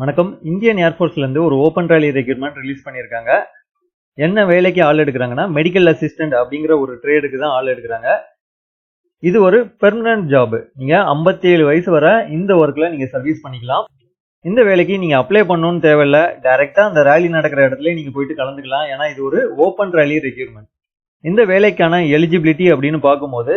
வணக்கம். இந்தியன் ஏர்ஃபோர்ஸ்லேருந்து ஒரு open rally requirement release பண்ணியிருக்காங்க என்ன வேலைக்கு ஆள் எடுக்கிறாங்கன்னா மெடிக்கல் அசிஸ்டன்ட் அப்படிங்கிற ஒரு ட்ரேடுக்கு தான் ஆள் எடுக்கிறாங்க. இது ஒரு பெர்மனன்ட் ஜாப் நீங்கள் 57 வயசு வரை இந்த ஒர்க்கில் நீங்கள் சர்வீஸ் பண்ணிக்கலாம். இந்த வேலைக்கு நீங்கள் அப்ளை பண்ணணும்னு தேவையில்ல. டைரெக்டாக அந்த ரேலி நடக்கிற இடத்துல நீங்கள் போயிட்டு கலந்துக்கலாம். ஏன்னா இது ஒரு ஓப்பன் ரேலி ரெக்யூர்மெண்ட் இந்த வேலைக்கான எலிஜிபிலிட்டி அப்படின்னு பார்க்கும்போது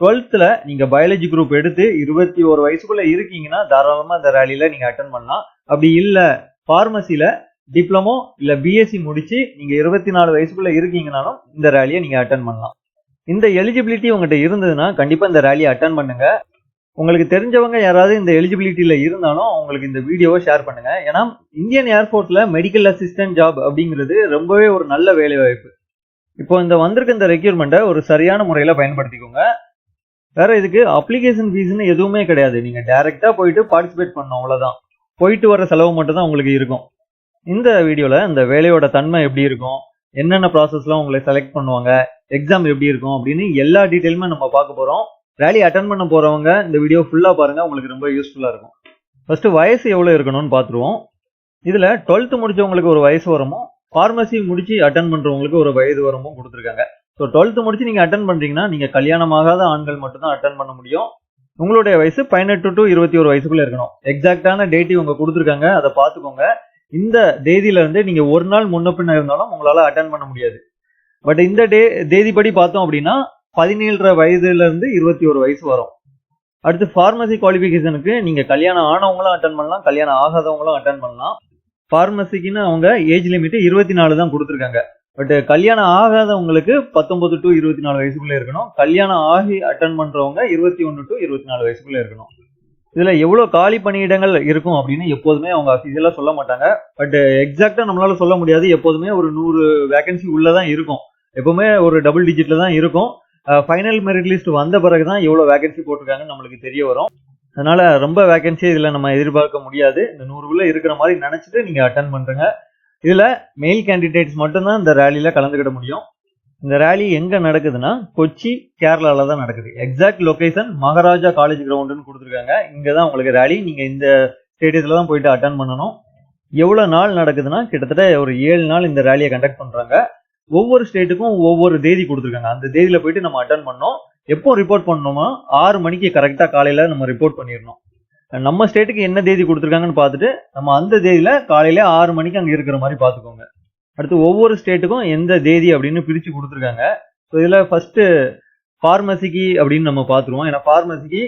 டுவெல்த்தில் நீங்கள் பயாலஜி குரூப் எடுத்து இருபத்தி ஒரு வயசுக்குள்ளே இருக்கீங்கன்னா தாராளமாக இந்த ரேலியில் நீங்கள் அட்டன் பண்ணலாம். அப்படி இல்லை ஃபார்மசியில் டிப்ளமோ இல்லை பிஎஸ்சி முடித்து நீங்கள் இருபத்தி நாலு வயசுக்குள்ளே இருக்கீங்கனாலும் இந்த ரேலியை நீங்கள் அட்டன் பண்ணலாம். இந்த எலிஜிபிலிட்டி உங்கள்கிட்ட இருந்ததுன்னா கண்டிப்பாக இந்த ரேலியை அட்டன் பண்ணுங்க. உங்களுக்கு தெரிஞ்சவங்க யாராவது இந்த எலிஜிபிலிட்டியில் இருந்தாலும் உங்களுக்கு இந்த வீடியோவை ஷேர் பண்ணுங்க. ஏன்னா இந்தியன் ஏர்ஃபோர்ஸில் மெடிக்கல் அசிஸ்டன்ட் ஜாப் அப்படிங்கிறது ரொம்பவே ஒரு நல்ல வேலை வாய்ப்பு இப்போ இந்த வந்திருக்க இந்த ரெக்யூர்மெண்ட்டை ஒரு சரியான முறையில் பயன்படுத்திக்கோங்க. வேற இதுக்கு அப்ளிகேஷன் ஃபீஸ்னு எதுவுமே கிடையாது. நீங்க டைரக்டா போயிட்டு பார்ட்டிசிபேட் பண்ணணும் அவ்வளவுதான். போயிட்டு வர செலவு மட்டும் தான் உங்களுக்கு இருக்கும். இந்த வீடியோல இந்த வேலையோட தன்மை எப்படி இருக்கும் என்னென்ன ப்ராசஸ்லாம் உங்களை செலக்ட் பண்ணுவாங்க எக்ஸாம் எப்படி இருக்கும் அப்படின்னு எல்லா டீட்டெயிலுமே நம்ம பார்க்க போறோம். ரேலி அட்டன் பண்ண போறவங்க இந்த வீடியோ ஃபுல்லா பாருங்க உங்களுக்கு ரொம்ப யூஸ்ஃபுல்லா இருக்கும். ஃபர்ஸ்ட் வயசு எவ்வளோ இருக்கணும்னு பார்த்துருவோம். இதுல டுவெல்த் முடிச்சவங்களுக்கு ஒரு வயசு வரமும் ஃபார்மசி முடிச்சு அட்டன் பண்றவங்களுக்கு ஒரு வயது வரமும் கொடுத்துருக்காங்க. ஸோ டுவெல்த்து முடிச்சு நீங்கள் அட்டன் பண்ணுறீங்கன்னா நீங்கள் கல்யாணமாகாத ஆண்கள் மட்டும்தான் அட்டன் பண்ண முடியும். உங்களுடைய வயசு பதினெட்டு டு இருபத்தி ஒரு வயசுக்குள்ளே இருக்கணும். எக்ஸாக்டான டேட் இவங்க கொடுத்துருக்காங்க அதை பார்த்துக்கோங்க. இந்த தேதியிலேருந்து நீங்கள் ஒரு நாள் முன்ன பின்ன இருந்தாலும் உங்களால் அட்டன் பண்ண முடியாது. பட் இந்த டே தேதிப்படி பார்த்தோம் அப்படின்னா பதினேழரை வயதுலேருந்து இருபத்தி ஒரு வயசு வரும். அடுத்து ஃபார்மசி குவாலிஃபிகேஷனுக்கு நீங்கள் கல்யாணம் ஆனவங்களும் அட்டன் பண்ணலாம் கல்யாணம் ஆகாதவங்களும் அட்டன் பண்ணலாம். ஃபார்மசிக்குன்னு அவங்க ஏஜ் லிமிட் இருபத்தி நாலு தான் கொடுத்துருக்காங்க. பட் கல்யாணம் ஆகாதவங்களுக்கு பத்தொன்பது டு இருபத்தி நாலு வயசுக்குள்ளே இருக்கணும். கல்யாணம் ஆகி அட்டன் பண்றவங்க இருபத்தி ஒன்று டு இருபத்தி நாலு வயசுக்குள்ளே இருக்கணும். இதுல எவ்வளவு காலி பணியிடங்கள் இருக்கும் அப்படின்னு எப்போதுமே அவங்க அஃபிஷியலா சொல்ல மாட்டாங்க. பட் எக்ஸாக்டாக நம்மளால சொல்ல முடியாது. எப்போதுமே ஒரு நூறு வேகன்சி உள்ளதான் இருக்கும். எப்போவுமே ஒரு டபுள் டிஜிட்டில் தான் இருக்கும். ஃபைனல் மெரிட் லிஸ்ட் வந்த பிறகு தான் எவ்வளோ வேகன்சி போட்டிருக்காங்கன்னு நம்மளுக்கு தெரிய வரும். அதனால ரொம்ப வேகன்சி இதில் நம்ம எதிர்பார்க்க முடியாது. இந்த நூறுக்குள்ளே இருக்கிற மாதிரி நினச்சிட்டு நீங்க அட்டன் பண்றீங்க. இதில் மெயில் கேண்டிடேட்ஸ் மட்டும்தான் இந்த ரேலியில் கலந்துக்கிட முடியும். இந்த ரேலி எங்கே நடக்குதுன்னா கொச்சி கேரளாவில் தான் நடக்குது. எக்ஸாக்ட் லொக்கேஷன் மகாராஜா காலேஜ் கிரவுண்டுன்னு கொடுத்துருக்காங்க. இங்கே தான் உங்களுக்கு ரேலி நீங்கள் இந்த ஸ்டேடியத்தில் தான் போயிட்டு அட்டன் பண்ணணும். எவ்வளோ நாள் நடக்குதுன்னா கிட்டத்தட்ட ஒரு ஏழு நாள் இந்த ரேலியை கண்டக்ட் பண்ணுறாங்க ஒவ்வொரு ஸ்டேட்டுக்கும் ஒவ்வொரு தேதி கொடுத்துருக்காங்க. அந்த தேதியில் போயிட்டு நம்ம அட்டன் பண்ணோம். எப்போ ரிப்போர்ட் பண்ணணுமா ஆறு மணிக்கு கரெக்டாக காலையில் நம்ம ரிப்போர்ட் பண்ணிடணும். நம்ம ஸ்டேட்டுக்கு என்ன தேதி கொடுத்துருக்காங்கன்னு பார்த்துட்டு நம்ம அந்த தேதியில் காலையில் ஆறு மணிக்கு அங்கே இருக்கிற மாதிரி பார்த்துக்கோங்க. அடுத்து ஒவ்வொரு ஸ்டேட்டுக்கும் எந்த தேதி அப்படின்னு பிரித்து கொடுத்துருக்காங்க. ஸோ இதில் ஃபஸ்ட்டு ஃபார்மசிக்கு அப்படின்னு நம்ம பார்த்துருவோம். ஏன்னா ஃபார்மசிக்கு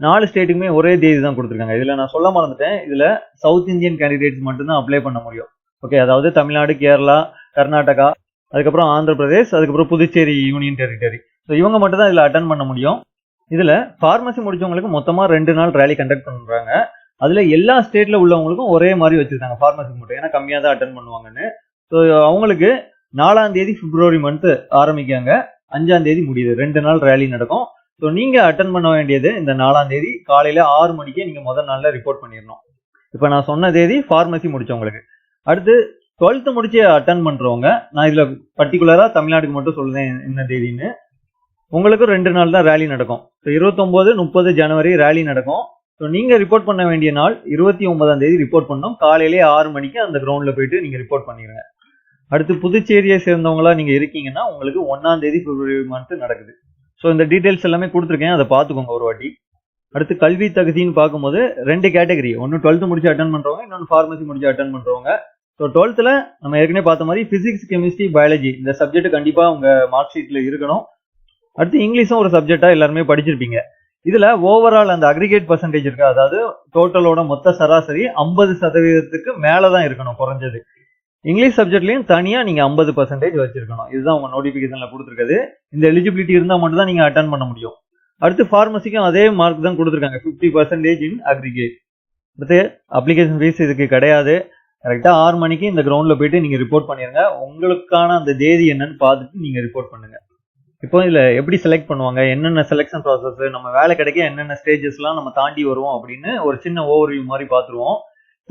நாலு ஸ்டேட்டுக்குமே ஒரே தேதி தான் கொடுத்துருக்காங்க. இதில் நான் சொல்ல மறந்துட்டேன். இதில் சவுத் இந்தியன் கேண்டிடேட்ஸ் மட்டும்தான் அப்ளை பண்ண முடியும். ஓகே அதாவது தமிழ்நாடு கேரளா கர்நாடகா அதுக்கப்புறம் ஆந்திர பிரதேஷ் அதுக்கப்புறம் புதுச்சேரி யூனியன் டெரிட்டரி ஸோ இவங்க மட்டும் தான் இதில் அட்டன் பண்ண முடியும். இதுல ஃபார்மசி முடிச்சவங்களுக்கு மொத்தமா ரெண்டு நாள் ரேலி கண்டக்ட் பண்றாங்க. அதுல எல்லா ஸ்டேட்ல உள்ளவங்களுக்கும் ஒரே மாதிரி வச்சிருக்காங்க ஃபார்மசி மட்டும். ஏன்னா கம்மியா தான் அட்டன் பண்ணுவாங்கன்னு. ஸோ அவங்களுக்கு நாலாம் தேதி பிப்ரவரி மந்த் ஆரம்பிக்காங்க. அஞ்சாம் தேதி முடியுது. ரெண்டு நாள் ரேலி நடக்கும். ஸோ நீங்க அட்டன் பண்ண வேண்டியது இந்த நாலாம் தேதி. காலையில ஆறு மணிக்கே நீங்க முதல் நாள்ல ரிப்போர்ட் பண்ணிடணும். இப்போ நான் சொன்ன தேதி ஃபார்மசி முடிச்சவங்களுக்கு. அடுத்து டுவெல்த்து முடிச்சு அட்டன் பண்றவங்க நான் இதுல பர்டிகுலரா தமிழ்நாட்டுக்கு மட்டும் சொல்லுறேன் என்ன தேதின்னு. உங்களுக்கு ரெண்டு நாள் தான் ரேலி நடக்கும். ஸோ இருபத்தொம்போது முப்பது ஜனவரி ரேலி நடக்கும். ஸோ நீங்கள் ரிப்போர்ட் பண்ண வேண்டிய நாள் இருபத்தி ஒன்பதாம் தேதி ரிப்போர்ட் பண்ணோம். காலையிலே ஆறு மணிக்கு அந்த கிரவுண்டில் போயிட்டு நீங்கள் ரிப்போர்ட் பண்ணிடுங்க அடுத்து புதுச்சேரியை சேர்ந்தவங்களா நீங்கள் இருக்கீங்கன்னா உங்களுக்கு ஒன்றாம் தேதி பிப்ரவரி மந்த் நடக்குது. ஸோ இந்த டீட்டெயில்ஸ் எல்லாமே கொடுத்துருக்கேன். அதை பார்த்துக்கோங்க ஒரு வாட்டி. அடுத்து கல்வி தகுதின்னு பார்க்கும்போது ரெண்டு கேட்டகரி ஒன்று டுவெல்த்து முடிச்சு அட்டன் பண்ணுறவங்க இன்னொன்று ஃபார்மசி முடிச்சு அட்டன் பண்ணுறவங்க ஸோ டுவெல்த்தில் நம்ம ஏற்கனவே பார்த்த மாதிரி ஃபிசிக்ஸ் கெமிஸ்ட்ரி பயாலஜி இந்த சப்ஜெக்ட் கண்டிப்பாக உங்கள் மார்க் ஷீட்டில் இருக்கணும். அடுத்து இங்கிலீஷும் ஒரு சப்ஜெக்டா எல்லாருமே படிச்சிருப்பீங்க. இதுல ஓவரால் அந்த அக்ரிகேட் பர்சன்டேஜ் இருக்கு? அதாவது டோட்டலோட மொத்த சராசரி ஐம்பது சதவீதத்துக்கு மேலே தான் இருக்கணும் குறைஞ்சது. இங்கிலீஷ் சப்ஜெக்ட்லயும் தனியா நீங்க ஐம்பது பர்சன்டேஜ் வச்சிருக்கணும். இதுதான் உங்க நோட்டிபிகேஷன்ல கொடுத்துருக்குது இந்த எலிஜிபிலிட்டி இருந்தா மட்டும் தான் நீங்க அட்டன் பண்ண முடியும். அடுத்து ஃபார்மசிக்கும் அதே மார்க் தான் கொடுத்துருக்காங்க. ஃபிஃப்டி பர்சன்டேஜ் இன் அக்ரிகேட் அடுத்து அப்ளிகேஷன் ஃபீஸ் இதுக்கு கிடையாது. கரெக்டாக ஆறு மணிக்கு இந்த கிரவுண்டில் போயிட்டு நீங்கள் ரிப்போர்ட் பண்ணிடுங்க உங்களுக்கான அந்த தேதி என்னன்னு பார்த்துட்டு நீங்கள் ரிப்போர்ட் பண்ணுங்கள் இப்போ இதுல எப்படி செலக்ட் பண்ணுவாங்க? என்னென்ன செலெக்ஷன் ப்ராசஸ் நம்ம வேலை கிடைக்க என்னென்ன ஸ்டேஜஸ்லாம் நம்ம தாண்டி வருவோம் அப்படின்னு ஒரு சின்ன ஓவர்வியூ மாதிரி பார்த்துருவோம்.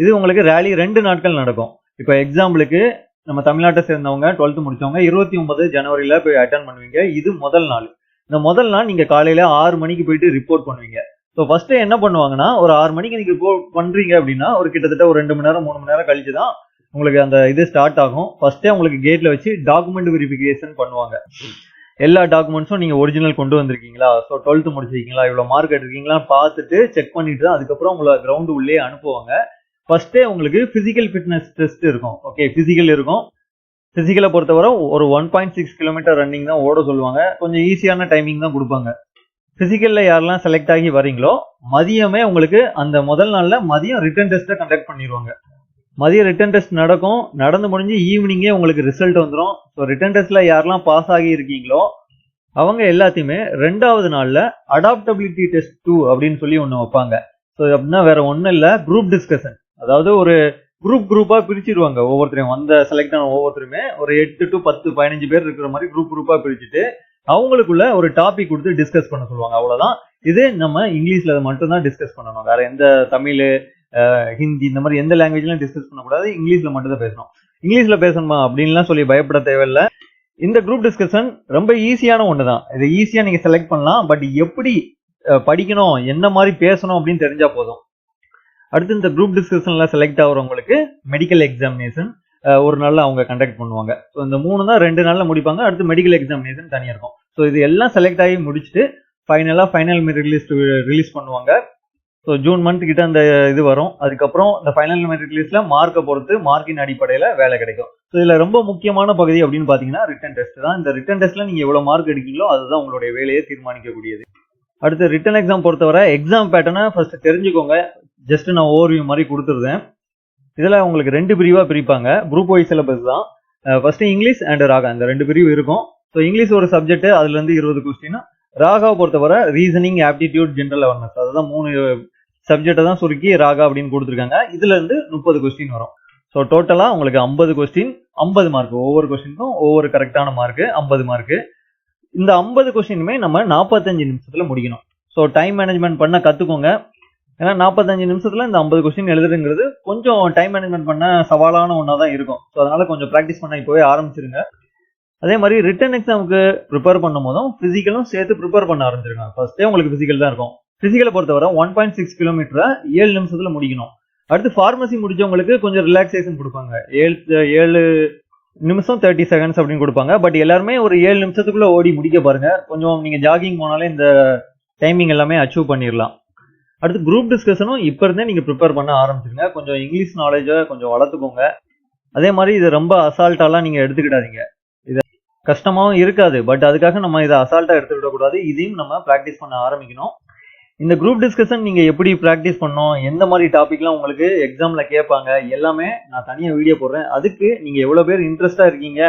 இது உங்களுக்கு ரேலி ரெண்டு நாட்கள் நடக்கும். இப்போ எக்ஸாம்பிளுக்கு நம்ம தமிழ்நாட்டை சேர்ந்தவங்க டுவெல்த் முடிச்சவங்க இருபத்தி ஒன்பது ஜனவரியில போய் அட்டன் பண்ணுவீங்க. இது முதல் நாள். இந்த முதல் நாள் நீங்க காலையில ஆறு மணிக்கு போயிட்டு ரிப்போர்ட் பண்ணுவீங்க. ஸோ ஃபஸ்ட்டு என்ன பண்ணுவாங்கன்னா ஒரு ஆறு மணிக்கு நீங்க ரிப்போர்ட் பண்றீங்க அப்படின்னா ஒரு கிட்டத்தட்ட ஒரு ரெண்டு மணி நேரம் மூணு மணி நேரம் கழிச்சு தான் உங்களுக்கு அந்த இது ஸ்டார்ட் ஆகும். ஃபர்ஸ்டே உங்களுக்கு கேட்ல வச்சு டாக்குமெண்ட் வெரிஃபிகேஷன் பண்ணுவாங்க. எல்லா டாக்குமெண்ட்ஸும் நீங்கள் ஒரிஜினல் கொண்டு வந்திருக்கீங்களா? ஸோ டுவெல்த்து முடிச்சிருக்கீங்களா? இவ்வளோ மார்க் எடுத்திருக்கீங்களா? பார்த்துட்டு செக் பண்ணிட்டு தான் அதுக்கப்புறம் உங்களை கிரவுண்ட் உள்ளே அனுப்புவாங்க. ஃபர்ஸ்டே உங்களுக்கு ஃபிசிக்கல் ஃபிட்னஸ் டெஸ்ட் இருக்கும். ஓகே ஃபிசிக்கல் இருக்கும். ஃபிசிக்கலை பொறுத்தவரை ஒரு one point six kilometre running தான் ஓட சொல்லுவாங்க. கொஞ்சம் ஈஸியான டைமிங் தான் கொடுப்பாங்க. ஃபிசிக்கலில் யாரெல்லாம் செலக்ட் ஆகி வரீங்களோ மதியமே உங்களுக்கு அந்த முதல் நாளில் மதியம் ரிட்டன் டெஸ்ட்டை கண்டக்ட் பண்ணிடுவாங்க மதியம் ரிட்டன் டெஸ்ட் நடக்கும். நடந்து முடிஞ்சு ஈவினிங்கே உங்களுக்கு ரிசல்ட் வந்துடும் ஸோ ரிட்டன் டெஸ்ட்ல யாரெல்லாம் பாஸ் ஆகி இருக்கீங்களோ அவங்க எல்லாத்தையுமே ரெண்டாவது நாளில் அடாப்டபிலிட்டி டெஸ்ட் டூ அப்படின்னு சொல்லி ஒன்று வைப்பாங்க. ஸோ அப்படின்னா வேற ஒன்றும் இல்லை குரூப் டிஸ்கஷன் அதாவது ஒரு குரூப் குரூப்பாக பிரிச்சிருவாங்க. ஒவ்வொருத்தரையும் வந்த செலக்ட் ஆன ஒவ்வொருத்தருமே ஒரு எட்டு டு பத்து பதினஞ்சு பேர் இருக்கிற மாதிரி குரூப் குரூப்பாக பிரிச்சுட்டு அவங்களுக்குள்ள ஒரு டாபிக் கொடுத்து டிஸ்கஸ் பண்ண சொல்லுவாங்க. அவ்வளோதான் இது நம்ம இங்கிலீஷில் மட்டும்தான் டிஸ்கஸ் பண்ணணும். வேற எந்த தமிழ் ஹிந்தி இந்த மாதிரி எந்த லாங்குவேஜ்லாம் டிஸ்கஸ் பண்ணக்கூடாது. இங்கிலீஷில் மட்டும் தான் பேசணும். இங்கிலீஷில் பேசணுமா அப்படின்லாம் சொல்லி பயப்பட தேவையில்லை. இந்த குரூப் டிஸ்கஷன் ரொம்ப ஈஸியான ஒன்று தான் இது ஈஸியாக நீங்க செலக்ட் பண்ணலாம். பட் எப்படி படிக்கணும் என்ன மாதிரி பேசணும் அப்படின்னு தெரிஞ்சா போதும். அடுத்து இந்த குரூப் டிஸ்கஷனில் செலக்ட் ஆகுறவங்களுக்கு மெடிக்கல் எக்ஸாமினேஷன் ஒரு நாளில் அவங்க கண்டக்ட் பண்ணுவாங்க. ஸோ இந்த மூணு தான் ரெண்டு நாளில் முடிப்பாங்க. அடுத்து மெடிக்கல் எக்ஸாமினேஷன் தனியாக இருக்கும். ஸோ இது எல்லாம் செலக்ட் ஆகி முடிச்சுட்டு ஃபைனலாக ஃபைனல் மெரிட் லிஸ்ட் ரிலீஸ் பண்ணுவாங்க. ஸோ ஜூன் மந்த் கிட்ட அந்த இது வரும். அதுக்கப்புறம் இந்த ஃபைனல் மெரிட் லிஸ்ட்ல மார்க்கை பொறுத்து மார்க்கின் அடிப்படையில் வேலை கிடைக்கும். ஸோ இதில் ரொம்ப முக்கியமான பகுதி அப்படின்னு பார்த்தீங்கன்னா ரிட்டன் டெஸ்ட் தான். இந்த ரிட்டன் டெஸ்ட்ல நீங்கள் எவ்வளோ மார்க் எடுக்கீங்களோ அதுதான் உங்களுடைய வேலையை தீர்மானிக்கக்கூடியது. அடுத்து ரிட்டன் எக்ஸாம் பொறுத்தவரை எக்ஸாம் பேட்டர்னை ஃபர்ஸ்ட் தெரிஞ்சுக்கோங்க. ஜஸ்ட் நான் ஓவர்வியூ மாதிரி கொடுத்துருந்தேன். இதில் உங்களுக்கு ரெண்டு பிரிவாக பிரிப்பாங்க. குரூப் வைஸ் சிலபஸ் தான். ஃபர்ஸ்ட் இங்கிலீஷ் அண்ட் ராகா. இந்த ரெண்டு பிரிவு இருக்கும். ஸோ இங்கிலீஷ் ஒரு சப்ஜெக்ட் அதுலேருந்து இருபது கொஸ்டின் ராகாவை பொறுத்தவரை ரீசனிங் ஆப்டிடியூட் ஜென்ரல் அவேர்னஸ் அதுதான் மூணு சப்ஜெக்டை தான் சுருக்கி ராகா அப்படின்னு கொடுத்துருக்காங்க. இதுல இருந்து முப்பது கொஸ்டின் வரும். ஸோ டோட்டலாக உங்களுக்கு ஐம்பது கொஸ்டின் ஐம்பது மார்க் ஒவ்வொரு கொஸ்டினுக்கும் ஒவ்வொரு கரெக்டான மார்க் ஐம்பது மார்க் இந்த ஐம்பது கொஸ்டினுமே நம்ம நாற்பத்தஞ்சு நிமிஷத்தில் முடிக்கணும். ஸோ டைம் மேனேஜ்மெண்ட் பண்ண கற்றுக்கோங்க ஏன்னா நாற்பத்தஞ்சு நிமிஷத்தில் இந்த ஐம்பது கொஸ்டின் எழுதுறதுங்கிறது கொஞ்சம் டைம் மேனேஜ்மெண்ட் பண்ண சவாலான ஒன்றா தான் இருக்கும். ஸோ அதனால் கொஞ்சம் ப்ராக்டிஸ் பண்ண இப்போவே ஆரம்பிச்சிருங்க. அதே மாதிரி ரிட்டன் எக்ஸாமுக்கு ப்ரிப்பேர் பண்ணும் போதும் ஃபிசிக்கலும் சேர்த்து ப்ரிப்பேர் பண்ண ஆரம்பிச்சிருங்க. ஃபர்ஸ்டே உங்களுக்கு ஃபிசிக்கல் தான் இருக்கும். பிசிக்கலை பொறுத்தவரை ஒன் பாயிண்ட் சிக்ஸ் கிலோமீட்டரை ஏழு நிமிஷத்துல முடிக்கணும். அடுத்து ஃபார்மசி முடிச்சவங்களுக்கு கொஞ்சம் ரிலாக்ஸேஷன் கொடுப்பாங்க. ஏழு ஏழு நிமிஷம் தேர்ட்டி செகண்ட்ஸ் அப்படின்னு கொடுப்பாங்க. பட் எல்லாருமே ஒரு ஏழு நிமிஷத்துக்குள்ள ஓடி முடிக்க பாருங்க. கொஞ்சம் நீங்க ஜாகிங் போனாலே இந்த டைமிங் எல்லாமே அச்சீவ் பண்ணிடலாம் அடுத்து குரூப் டிஸ்கஷனும் இப்போ இருந்தே நீங்க ப்ரிப்பேர் பண்ண ஆரம்பிச்சிருங்க. கொஞ்சம் இங்கிலீஷ் நாலேஜை கொஞ்சம் வளர்த்துக்கோங்க. அதே மாதிரி இது ரொம்ப அசால்ட்டாலாம் நீங்க எடுத்துக்கிடாதீங்க. இது கஷ்டமாகவும் இருக்காது. பட் அதுக்காக நம்ம இதை அசால்ட்டா எடுத்துக்கிடக்கூடாது. இதையும் நம்ம ப்ராக்டிஸ் பண்ண ஆரம்பிக்கணும். இந்த குரூப் டிஸ்கஷன் நீங்கள் எப்படி ப்ராக்டிஸ் பண்ணணும் எந்த மாதிரி டாபிக்லாம் உங்களுக்கு எக்ஸாமில் கேட்பாங்க எல்லாமே நான் தனியாக வீடியோ போடுறேன். அதுக்கு நீங்கள் எவ்வளோ பேர் இன்ட்ரெஸ்ட்டாக இருக்கீங்க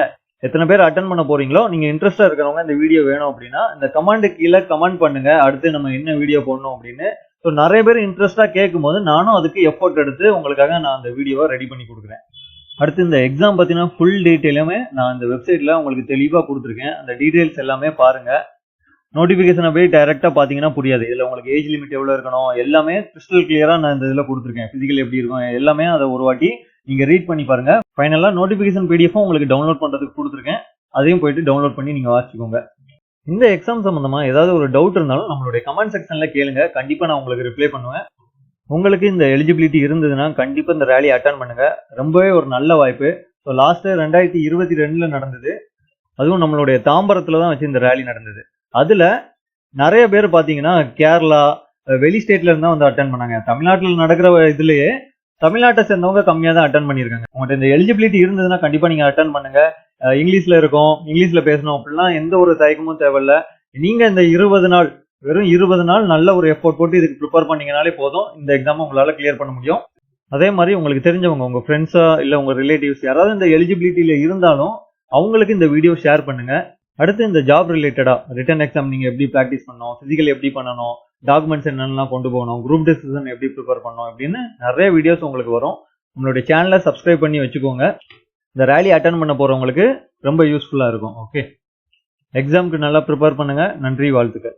எத்தனை பேர் அட்டன் பண்ண போகிறீங்களோ நீங்கள் இன்ட்ரெஸ்ட்டாக இருக்கிறவங்க இந்த வீடியோ வேணும் அப்படின்னா இந்த கமெண்ட் கீழே கமெண்ட் பண்ணுங்க. அடுத்து நம்ம என்ன வீடியோ போடணும் அப்படின்னு. ஸோ நிறைய பேர் இன்ட்ரெஸ்ட்டாக கேட்கும்போது நானும் அதுக்கு எஃபோர்ட் எடுத்து உங்களுக்காக நான் அந்த வீடியோவை ரெடி பண்ணி கொடுக்குறேன். அடுத்து இந்த எக்ஸாம் பார்த்தீங்கன்னா ஃபுல் டீட்டெயிலுமே நான் இந்த வெப்சைட்டில் உங்களுக்கு தெளிவாக கொடுத்துருக்கேன். அந்த டீட்டெயில்ஸ் எல்லாமே பாருங்கள் நோட்டிஃபிகேஷனை போய் டைரெக்டாக பார்த்தீங்கன்னா புரியாது. இதில் உங்களுக்கு ஏஜ் லிமிட் எவ்வளோ இருக்கணும் எல்லாமே கிறிஸ்டல் கிளியராக நான் இந்த இதில் கொடுத்துருக்கேன். ஃபிசிக்கல் எப்படி இருக்கும் எல்லாமே அதை ஒரு வாட்டி நீங்கள் ரீட் பண்ணி பாருங்க. ஃபைனலாக நோட்டிஃபிகேஷன் பிடிஎஃப் உங்களுக்கு டவுன்லோட் பண்ணுறதுக்கு கொடுத்துருக்கேன். அதையும் போயிட்டு டவுன்லோட் பண்ணி நீங்கள் வாசிக்கோங்க இந்த எக்ஸாம் சம்மந்தமாக ஏதாவது ஒரு டவுட் இருந்தாலும் நம்மளுடைய கமெண்ட் செக்ஷனில் கேளுங்க. கண்டிப்பாக நான் உங்களுக்கு ரிப்ளை பண்ணுவேன். உங்களுக்கு இந்த எலிஜிபிலிட்டி இருந்ததுன்னா கண்டிப்பாக இந்த ரேலி அட்டன் பண்ணுங்கள் ரொம்பவே ஒரு நல்ல வாய்ப்பு. ஸோ லாஸ்ட்டு ரெண்டாயிரத்தி இருபத்தி ரெண்டில் நடந்தது. அதுவும் நம்மளுடைய தாம்பரத்தில் தான் வச்சு இந்த ரேலி நடந்தது. அதில் நிறைய பேர் பார்த்தீங்கன்னா கேரளா வெளி ஸ்டேட்ல இருந்தா வந்து அட்டன் பண்ணாங்க. தமிழ்நாட்டில் நடக்கிற இதுலயே தமிழ்நாட்டை சேர்ந்தவங்க கம்மியாக தான் அட்டன் பண்ணியிருக்காங்க. உங்கள்கிட்ட இந்த எலிஜிபிலிட்டி இருந்ததுன்னா கண்டிப்பாக நீங்கள் அட்டன் பண்ணுங்க. இங்கிலீஷில் இங்கிலீஷ்ல இருக்கும் இங்கிலீஷ்ல பேசணும் அப்படிலாம் எந்த ஒரு தயக்கமும் தேவையில்ல. நீங்க இந்த இருபது நாள் வெறும் இருபது நாள் நல்ல ஒரு எஃபோர்ட் போட்டு இதுக்கு ப்ரிப்பேர் பண்ணீங்கனாலே போதும். இந்த எக்ஸாம் உங்களால் கிளியர் பண்ண முடியும். அதே மாதிரி உங்களுக்கு தெரிஞ்சவங்க உங்க ஃப்ரெண்ட்ஸா இல்லை உங்க ரிலேட்டிவ்ஸ் யாராவது இந்த எலிஜிபிலிட்டியில இருந்தாலும் அவங்களுக்கு இந்த வீடியோ ஷேர் பண்ணுங்க. அடுத்து இந்த ஜாப் ரிலேட்டடாக ரிட்டன் எக்ஸாம் நீங்கள் எப்படி ப்ராக்டிஸ் பண்ணணும் ஃபிசிக்கல் எப்படி பண்ணணும் டாக்குமெண்ட்ஸ் என்னென்னலாம் கொண்டு போகணும் குரூப் டிசிஷன் எப்படி ப்ரிப்பேர் பண்ணணும் அப்படின்னு நிறைய வீடியோஸ் உங்களுக்கு வரும். உங்களுடைய சேனலை சப்ஸ்கிரைப் பண்ணி வச்சுக்கோங்க. இந்த ரேலி அட்டன் பண்ண போகிறவங்களுக்கு ரொம்ப யூஸ்ஃபுல்லாக இருக்கும். ஓகே எக்ஸாம்க்கு நல்லா ப்ரிப்பேர் பண்ணுங்கள் நன்றி வாழ்த்துக்கள்.